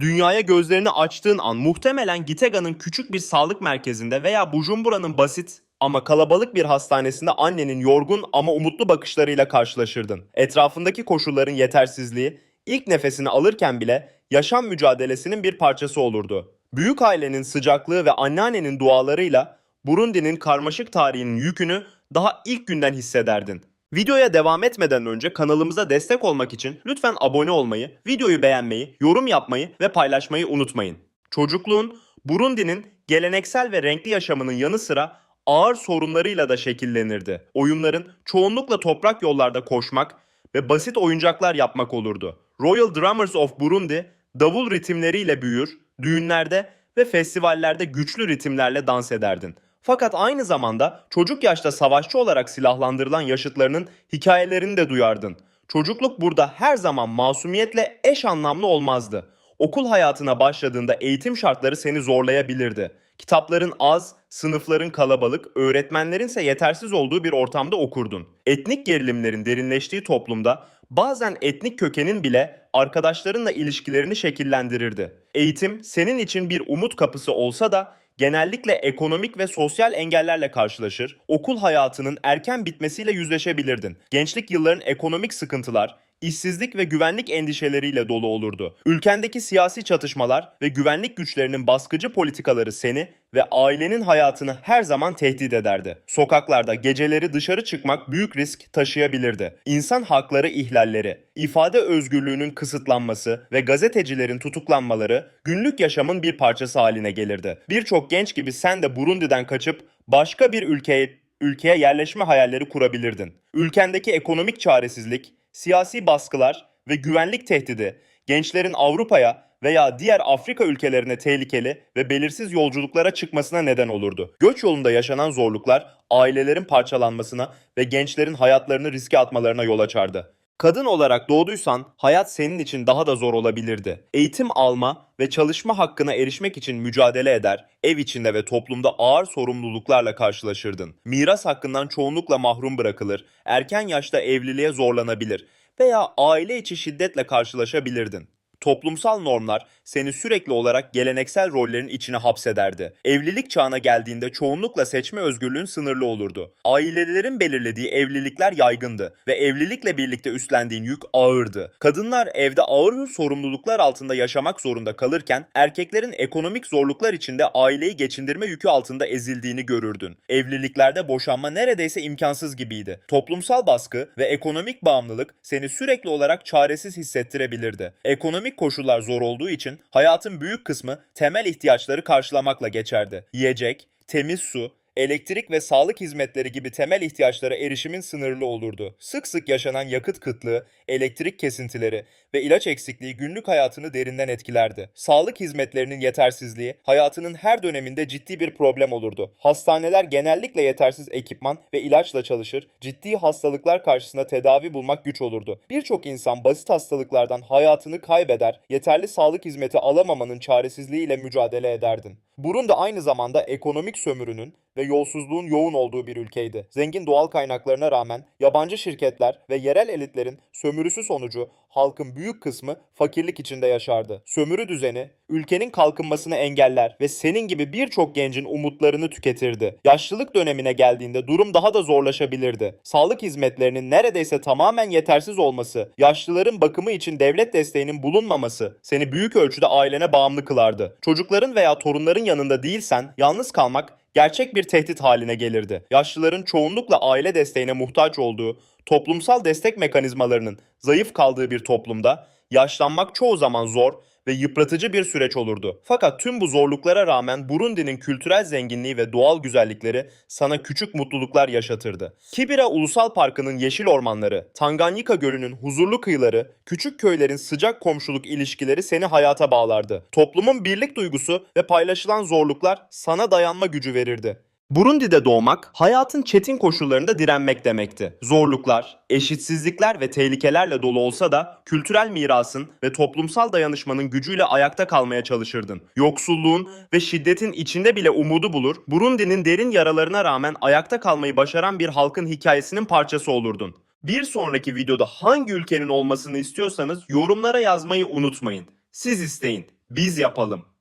Dünyaya gözlerini açtığın an muhtemelen Gitega'nın küçük bir sağlık merkezinde veya Bujumbura'nın basit ama kalabalık bir hastanesinde annenin yorgun ama umutlu bakışlarıyla karşılaşırdın. Etrafındaki koşulların yetersizliği ilk nefesini alırken bile yaşam mücadelesinin bir parçası olurdu. Büyük ailenin sıcaklığı ve anneannenin dualarıyla Burundi'nin karmaşık tarihinin yükünü daha ilk günden hissederdin. Videoya devam etmeden önce kanalımıza destek olmak için lütfen abone olmayı, videoyu beğenmeyi, yorum yapmayı ve paylaşmayı unutmayın. Çocukluğun Burundi'nin geleneksel ve renkli yaşamının yanı sıra ağır sorunlarıyla da şekillenirdi. Oyunların çoğunlukla toprak yollarda koşmak ve basit oyuncaklar yapmak olurdu. Royal Drummers of Burundi davul ritimleriyle büyür, düğünlerde ve festivallerde güçlü ritimlerle dans ederdin. Fakat aynı zamanda çocuk yaşta savaşçı olarak silahlandırılan yaşıtlarının hikayelerini de duyardın. Çocukluk burada her zaman masumiyetle eş anlamlı olmazdı. Okul hayatına başladığında eğitim şartları seni zorlayabilirdi. Kitapların az, sınıfların kalabalık, öğretmenlerin ise yetersiz olduğu bir ortamda okurdun. Etnik gerilimlerin derinleştiği toplumda bazen etnik kökenin bile arkadaşlarınla ilişkilerini şekillendirirdi. Eğitim senin için bir umut kapısı olsa da genellikle ekonomik ve sosyal engellerle karşılaşır, okul hayatının erken bitmesiyle yüzleşebilirdin. Gençlik yılların ekonomik sıkıntılar, işsizlik ve güvenlik endişeleriyle dolu olurdu. Ülkendeki siyasi çatışmalar ve güvenlik güçlerinin baskıcı politikaları seni ve ailenin hayatını her zaman tehdit ederdi. Sokaklarda geceleri dışarı çıkmak büyük risk taşıyabilirdi. İnsan hakları ihlalleri, ifade özgürlüğünün kısıtlanması ve gazetecilerin tutuklanmaları günlük yaşamın bir parçası haline gelirdi. Birçok genç gibi sen de Burundi'den kaçıp başka bir ülkeye ülkeye yerleşme hayalleri kurabilirdin. Ülkendeki ekonomik çaresizlik, siyasi baskılar ve güvenlik tehdidi gençlerin Avrupa'ya veya diğer Afrika ülkelerine tehlikeli ve belirsiz yolculuklara çıkmasına neden olurdu. Göç yolunda yaşanan zorluklar ailelerin parçalanmasına ve gençlerin hayatlarını riske atmalarına yol açardı. Kadın olarak doğduysan hayat senin için daha da zor olabilirdi. Eğitim alma ve çalışma hakkına erişmek için mücadele eder, ev içinde ve toplumda ağır sorumluluklarla karşılaşırdın. Miras hakkından çoğunlukla mahrum bırakılır, erken yaşta evliliğe zorlanabilir veya aile içi şiddetle karşılaşabilirdin. Toplumsal normlar seni sürekli olarak geleneksel rollerin içine hapsederdi. Evlilik çağına geldiğinde çoğunlukla seçme özgürlüğün sınırlı olurdu. Ailelerin belirlediği evlilikler yaygındı ve evlilikle birlikte üstlendiğin yük ağırdı. Kadınlar evde ağır sorumluluklar altında yaşamak zorunda kalırken erkeklerin ekonomik zorluklar içinde aileyi geçindirme yükü altında ezildiğini görürdün. Evliliklerde boşanma neredeyse imkansız gibiydi. Toplumsal baskı ve ekonomik bağımlılık seni sürekli olarak çaresiz hissettirebilirdi. Ekonomik koşullar zor olduğu için hayatın büyük kısmı temel ihtiyaçları karşılamakla geçerdi. Yiyecek, temiz su, elektrik ve sağlık hizmetleri gibi temel ihtiyaçlara erişimin sınırlı olurdu. Sık sık yaşanan yakıt kıtlığı, elektrik kesintileri ve ilaç eksikliği günlük hayatını derinden etkilerdi. Sağlık hizmetlerinin yetersizliği hayatının her döneminde ciddi bir problem olurdu. Hastaneler genellikle yetersiz ekipman ve ilaçla çalışır, ciddi hastalıklar karşısında tedavi bulmak güç olurdu. Birçok insan basit hastalıklardan hayatını kaybeder, yeterli sağlık hizmeti alamamanın çaresizliğiyle mücadele ederdin. Burundi aynı zamanda ekonomik sömürünün ve yolsuzluğun yoğun olduğu bir ülkeydi. Zengin doğal kaynaklarına rağmen yabancı şirketler ve yerel elitlerin sömürüsü sonucu halkın büyük kısmı fakirlik içinde yaşardı. Sömürü düzeni ülkenin kalkınmasını engeller ve senin gibi birçok gencin umutlarını tüketirdi. Yaşlılık dönemine geldiğinde durum daha da zorlaşabilirdi. Sağlık hizmetlerinin neredeyse tamamen yetersiz olması, yaşlıların bakımı için devlet desteğinin bulunmaması seni büyük ölçüde ailene bağımlı kılardı. Çocukların veya torunların yanında değilsen yalnız kalmak gerçek bir tehdit haline gelirdi. Yaşlıların çoğunlukla aile desteğine muhtaç olduğu, toplumsal destek mekanizmalarının zayıf kaldığı bir toplumda yaşlanmak çoğu zaman zor ve yıpratıcı bir süreç olurdu. Fakat tüm bu zorluklara rağmen Burundi'nin kültürel zenginliği ve doğal güzellikleri sana küçük mutluluklar yaşatırdı. Kibira Ulusal Parkı'nın yeşil ormanları, Tanganyika Gölü'nün huzurlu kıyıları, küçük köylerin sıcak komşuluk ilişkileri seni hayata bağlardı. Toplumun birlik duygusu ve paylaşılan zorluklar sana dayanma gücü verirdi. Burundi'de doğmak, hayatın çetin koşullarında direnmek demekti. Zorluklar, eşitsizlikler ve tehlikelerle dolu olsa da kültürel mirasın ve toplumsal dayanışmanın gücüyle ayakta kalmaya çalışırdın. Yoksulluğun ve şiddetin içinde bile umudu bulur, Burundi'nin derin yaralarına rağmen ayakta kalmayı başaran bir halkın hikayesinin parçası olurdun. Bir sonraki videoda hangi ülkenin olmasını istiyorsanız yorumlara yazmayı unutmayın. Siz isteyin. Biz yapalım.